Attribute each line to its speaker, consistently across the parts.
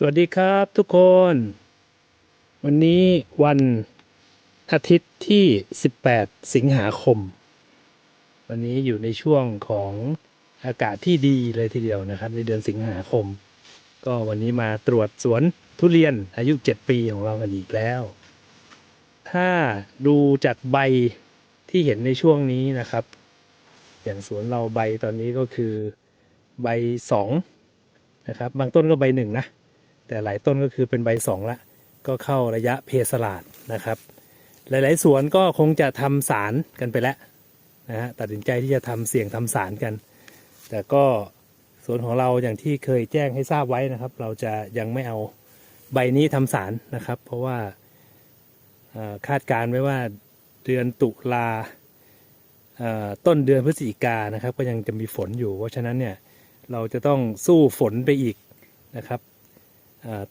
Speaker 1: สวัสดีครับทุกคน วันนี้วันอาทิตย์ที่ 18 สิงหาคม วันนี้อยู่ในช่วงของอากาศที่ดีเลยทีเดียวนะครับ ในเดือนสิงหาคม ก็วันนี้มาตรวจสวนทุเรียนอายุ 7 ปีของเรากันอีกแล้ว ถ้าดูจากใบที่เห็นในช่วงนี้นะครับ อย่างสวนเราใบตอนนี้ก็คือใบสองนะครับ บางต้นก็ใบหนึ่งนะ แต่หลายต้นก็คือเป็นใบสองละก็เข้าระยะเพสลาดนะครับ หลาย ๆ สวนก็คงจะทำสารกันไปแล้วนะฮะตัดสินใจที่จะทำเสี่ยงทำสารกัน แต่ก็สวนของเราอย่างที่เคยแจ้งให้ทราบไว้นะครับ เราจะยังไม่เอาใบนี้ทำสารนะครับ เพราะว่าคาดการณ์ไว้ว่าเดือนตุลาต้นเดือนพฤศจิกานะครับ ก็ยังจะมีฝนอยู่ เพราะฉะนั้นเนี่ยเราจะต้องสู้ฝนไปอีกนะครับ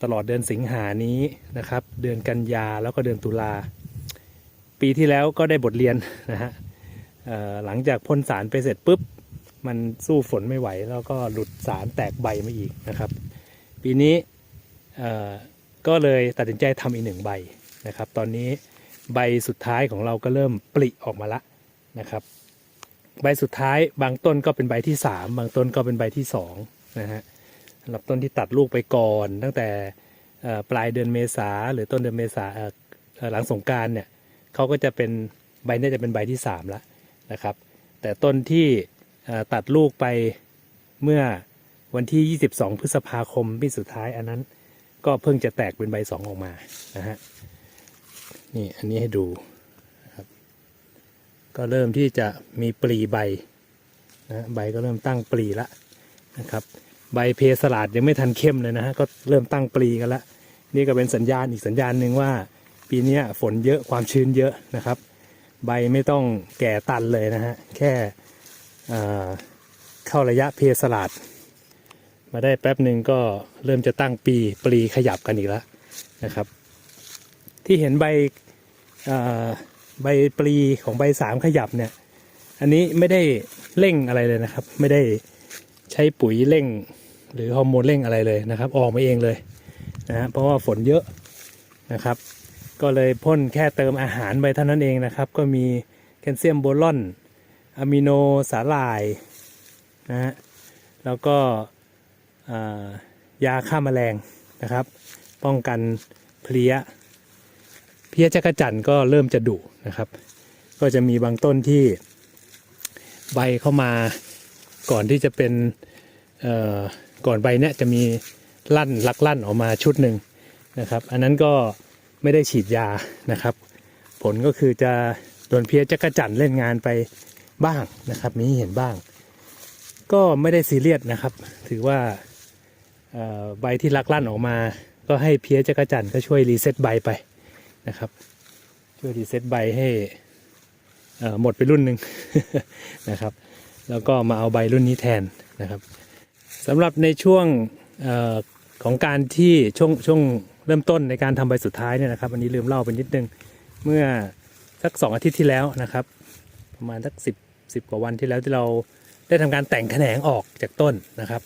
Speaker 1: ตลอดเดือนสิงหานี้นะครับ เดือนกันยาแล้วก็เดือนตุลา ปีที่แล้วก็ได้บทเรียนนะฮะหลังจากพ่นสารไปเสร็จปุ๊บ มันสู้ฝนไม่ไหว แล้วก็หลุดสารแตกใบมาอีกนะครับ ปีนี้ก็เลยตัดสินใจทำอีกหนึ่งใบนะครับ ตอนนี้ใบสุดท้ายของเราก็เริ่มปลิออกมาละนะครับ ใบสุดท้ายบางต้นก็เป็นใบที่สามบางต้นก็เป็นใบที่สองนะฮะ สำหรับต้นที่ตัดลูกไปก่อน ตั้งแต่ปลายเดือนเมษาหรือต้นเดือนเมษาหลังสงการเนี่ยเขาก็จะเป็นใบเนี้จะเป็นใบที่3แล้วนะครับ แต่ต้นที่ตัดลูกไปเมื่อวันที่ 22 พฤษภาคมปีสุดท้ายอันนั้นก็เพิ่งจะแตกเป็นใบสองออกมานะฮะนี่อันนี้ให้ดูครับก็เริ่มที่จะมีปลีใบนะใบก็เริ่มตั้งปลีละนะครับ ใบเพสลาดยังไม่ทันเข้มเลยนะฮะก็เริ่มตั้งปลีกันล้วนี่ก็เป็นสัญญาณอีกสัญญาณหนึ่งว่า ปีนี้ฝนเยอะความชื้นเยอะนะครับ ใบไม่ต้องแก่ตันเลยนะฮะแค่เข้าระยะเพสลาด มาได้แป๊บหนึ่งก็เริ่มจะตั้งปีปลีขยับกันอีกแล้วนะครับ ที่เห็นใบใบปลีของใบสามขยับเนี่ย อันนี้ไม่ได้เร่งอะไรเลยนะครับ ไม่ได้ใช้ปุ๋ยเร่ง หรือฮอร์โมนเร่งอะไรเลยนะครับ ออกมาเองเลยนะเพราะว่าฝนเยอะนะครับ ก็เลยพ่นแค่เติมอาหารไปเท่านั้นเองนะครับ ก็มีแคลเซียมโบรอนอะมิโนสาหร่ายนะฮะแล้วก็ยาฆ่าแมลงนะครับ ป้องกันเพลี้ยเพี้ยจักรจั่นก็เริ่มจะดุนะครับ ก็จะมีบางต้นที่ใบเข้ามาก่อนที่จะเป็น ก่อนใบเนี้ยจะมีลั่นลักลั่นออกมาชุดหนึ่งนะครับ อันนั้นก็ไม่ได้ฉีดยานะครับ ผลก็คือจะโดนเพี้ยจักระจั่นเล่นงานไปบ้างนะครับ มีเห็นบ้าง ก็ไม่ได้ซีเรียสนะครับ ถือว่าใบที่ลักลั่นออกมา ก็ให้เพี้ยจักระจั่นก็ช่วยรีเซ็ตใบไปนะครับ ช่วยรีเซ็ตใบให้หมดไปรุ่นหนึ่งนะครับ แล้วก็มาเอาใบรุ่นนี้แทนนะครับ สำหรับในช่วงออของการที่ช่วงช่วงเริ่มต้นในการทำใบสุดท้ายเนี่ยนะครับอันนี้ลืมเล่าไปนิดนึงเมื่อสักสองอาทิตย์ที่แล้วนะครับ ประมาณสักสิบสิบกว่าวันที่แล้วที่เราได้ทำการแต่งแขนงออกจากต้นนะครับ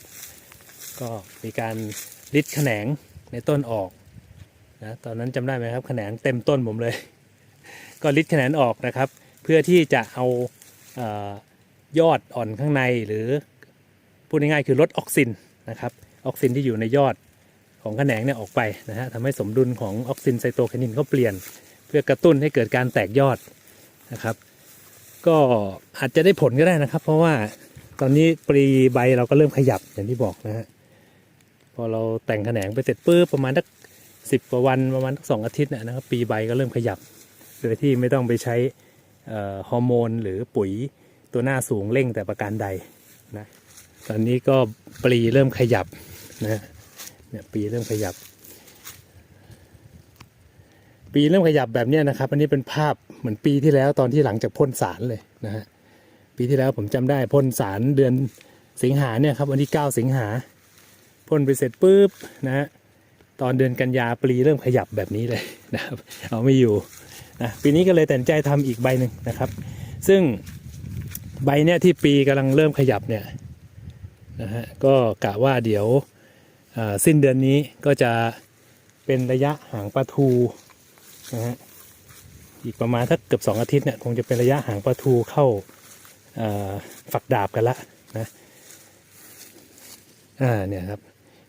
Speaker 1: ก็มีการริดแขนงในต้นออกนะตอนนั้นจำได้ไหมครับแขนงเต็มต้นผมเลย ก็ริดแขนงออกนะครับ เพื่อที่จะเอาเออยอดอ่อนข้างในหรือ พูดง่ายๆคือลดออกซินนะครับออกซินที่อยู่ในยอดของแขนงเนี่ยออกไปนะฮะทำให้สมดุลของออกซินไซโตไคนินเขาเปลี่ยน เพื่อกระตุ้นให้เกิดการแตกยอดนะครับ ก็อาจจะได้ผลก็ได้นะครับ เพราะว่าตอนนี้ปลีใบเราก็เริ่มขยับอย่างที่บอกนะฮะพอเราแต่งแขนงไปเสร็จปุ๊บประมาณสักสิบกว่าวันประมาณสักสองอาทิตย์เนี่ยนะครับปีใบก็เริ่มขยับ โดยที่ไม่ต้องไปใช้ฮอร์โมนหรือปุ๋ยตัวหน้าสูงเร่งแต่ประการใดนะ ตอนนี้ก็ปลีเริ่มขยับนะเนี่ยปีเริ่มขยับ ปีเริ่มขยับแบบนี้นะครับ อันนี้เป็นภาพเหมือนปีที่แล้วตอนที่หลังจากพ่นสารเลยนะฮะปีที่แล้วผมจำได้พ่นสารเดือนสิงหาเนี่ยครับวันที่ 9 สิงหาพ่นไปเสร็จปุ๊บนะฮะตอนเดือนกันยาปลีเริ่มขยับแบบนี้เลยนะครับ เอาไม่อยู่นะปีนี้ก็เลยตัดสินใจทำอีกใบหนึ่งนะครับ ซึ่งใบเนี่ยที่ปีกำลังเริ่มขยับเนี่ย นะฮะก็กะว่าเดี๋ยวสิ้นเดือนนี้ก็จะเป็นระยะหางปลาทูนะฮะอีกประมาณสักเกือบสองอาทิตย์เนี่ยคงจะเป็นระยะหางปลาทูเข้าฝักดาบกันละนะอ่าเนี่ยครับ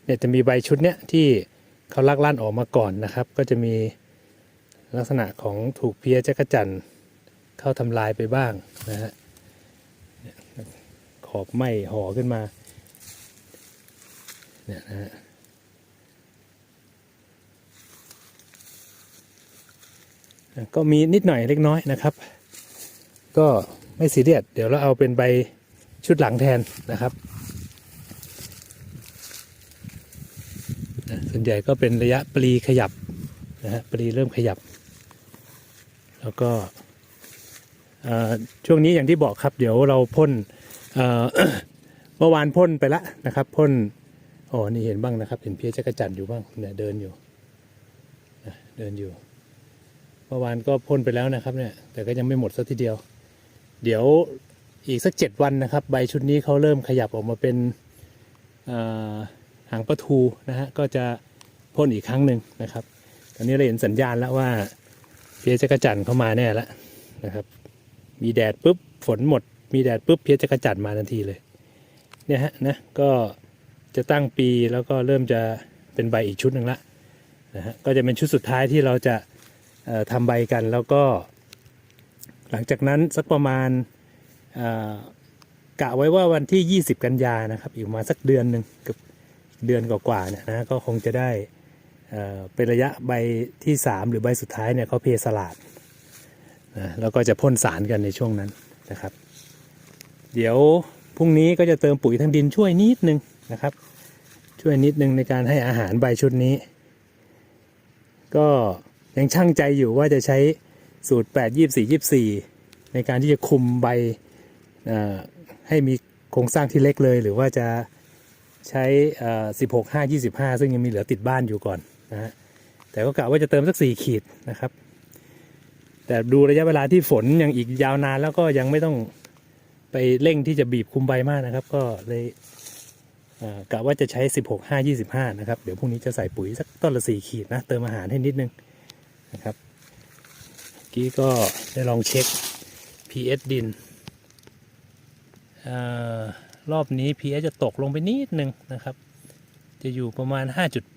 Speaker 1: เนี่ยจะมีใบชุดเนี้ยที่เขาลักลั่นออกมาก่อนนะครับ ก็จะมีลักษณะของถูกเพี้ยจักรจันเข้าทำลายไปบ้างนะฮะขอบไหมห่อขึ้นมา เนี่ยนะฮะก็มีนิดหน่อยเล็กน้อยนะครับ ก็ไม่ซีเรียสเดี๋ยวเราเอาเป็นใบชุดหลังแทนนะครับส่วนใหญ่ก็เป็นระยะปลีขยับนะฮะปลีเริ่มขยับ แล้วก็ช่วงนี้อย่างที่บอกครับ เดี๋ยวเราพ่นเอ่อเมื่อวานพ่นไปละนะครับพ่น อ๋อ นี่เห็นบ้างนะครับ เห็นเพี้ยจักรจันทร์อยู่บ้างเนี่ยเดินอยู่นะเดินอยู่ เมื่อวานก็พ่นไปแล้วนะครับเนี่ย แต่ก็ยังไม่หมดสักทีเดียว เดี๋ยวอีกสักเจ็ดวันนะครับ ใบชุดนี้เขาเริ่มขยับออกมาเป็นหางประทูนะฮะ ก็จะพ่นอีกครั้งหนึ่งนะครับ ตอนนี้เราเห็นสัญญาณแล้วว่าเพี้ยจักรจันทร์เข้ามาแน่แล้วนะครับ มีแดดปุ๊บฝนหมด มีแดดปุ๊บเพี้ยจักรจันทร์มาทันทีเลย เนี่ยฮะนะ ก็ จะตั้งปีแล้วก็เริ่มจะเป็นใบอีกชุดหนึ่งละนะฮะก็จะเป็นชุดสุดท้ายที่เราจะทำใบกันแล้วก็ หลังจากนั้นสักประมาณกะไว้ว่าวันที่ 20 กันยานะครับอีกประมาสักเดือนหนึ่งเกับเดือนกว่าๆเนี่ยนะก็คงจะได้เอ่อเป็นระยะใบที่ 3 หรือใบสุดท้ายเนี่ยเขาเพสลาดนะแล้วก็จะพ่นสารกันในช่วงนั้นนะครับ เดี๋ยวพรุ่งนี้ก็จะเติมปุ๋ยทางดินช่วยนิดนึง นะครับ ช่วยนิดนึงในการให้อาหารใบชุดนี้ ก็ยังช่างใจอยู่ว่าจะใช้สูตร 8 24 24 ในการที่จะคุมใบให้มีโครงสร้างที่เล็กเลย หรือว่าจะใช้เอ่อ16 5 25 ซึ่งยังมีเหลือติดบ้านอยู่ก่อนนะฮะแต่ก็กะว่าจะเติมสัก 4 ขีดนะครับ แต่ดูระยะเวลาที่ฝนยังอีกยาวนานแล้วก็ยังไม่ต้องไปเร่งที่จะบีบคุมใบมากนะครับ ก็เลย กะว่าจะใช้ 16 5 25 นะครับ เดี๋ยวพรุ่งนี้จะใส่ปุ๋ยสักต้นละ4ขีดนะ เติมอาหารให้นิดนึงนะครับกี้ก็ได้ลองเช็ค pH ดินอารอบนี้ pH จะตกลงไปนิดนึงนะครับ จะอยู่ประมาณ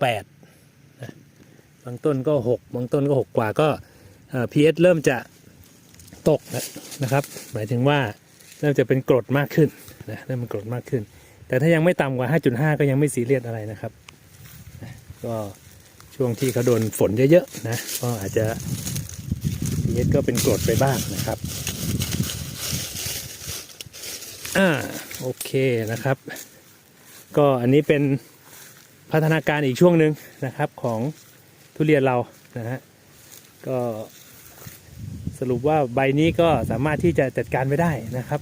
Speaker 1: 5.8นะบางต้นก็ 6 บางต้นก็ 6 กว่าก็ pH เริ่มจะตกนะครับ หมายถึงว่าเริ่มจะเป็นกรดมากขึ้นนะเริ่มเป็นกรดมากขึ้น แต่ถ้ายังไม่ต่ำกว่า 5.5 ก็ยังไม่ซีเรียสอะไรนะครับ ก็ช่วงที่เขาโดนฝนเยอะๆนะ ก็อาจจะเย็ดก็เป็นกรดไปบ้างนะครับ อ่าโอเคนะครับ ก็อันนี้เป็นพัฒนาการอีกช่วงหนึ่งนะครับของทุเรียนเรานะฮะก็สรุปว่าใบนี้ก็สามารถที่จะจัดการไว้ได้นะครับ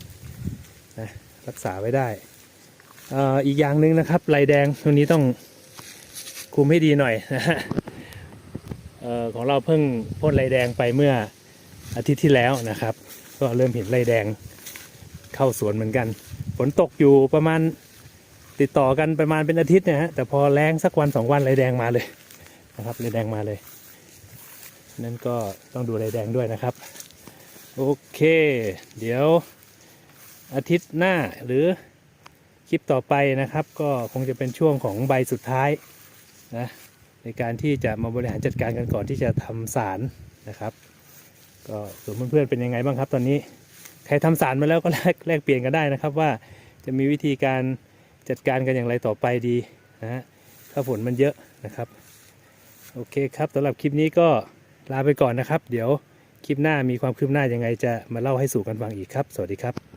Speaker 1: นะรักษาไว้ได้ อีกอย่างหนึ่งนะครับลายแดงตรงนี้ต้องคุมให้ดีหน่อยนะฮะของเราเพิ่งพ่นไรแดงไปเมื่ออาทิตย์ที่แล้วนะครับ ก็เริ่มเห็นไรแดงเข้าสวนเหมือนกัน ฝนตกอยู่ประมาณติดต่อกันประมาณเป็นอาทิตย์เนะฮะแต่พอแรงสักวันสองวันไรแดงมาเลยนะครับไรแดงมาเลย นั่นก็ต้องดูไรแดงด้วยนะครับ โอเค เดี๋ยวอาทิตย์หน้าหรือ ลิปต่อไปนะครับ ก็คงจะเป็นช่วงของใบสุดท้ายนะในการที่จะมาบริหารจัดการกันก่อนที่จะทำสารนะครับ ก็ส่วนเพื่อนๆเป็นยังไงบ้างครับ ตอนนี้ใครทำสารมาแล้วก็แลกแลกเปลี่ยนกันได้นะครับ ว่าจะมีวิธีการจัดการกันอย่างไรต่อไปดีนะฮะถ้าฝนมันเยอะนะครับ โอเคครับสำหรับคลิปนี้ก็ลาไปก่อนนะครับ เดี๋ยวคลิปหน้ามีความคืบหน้ายังไงจะมาเล่าให้สู่กันฟังอีกครับ สวัสดีครับ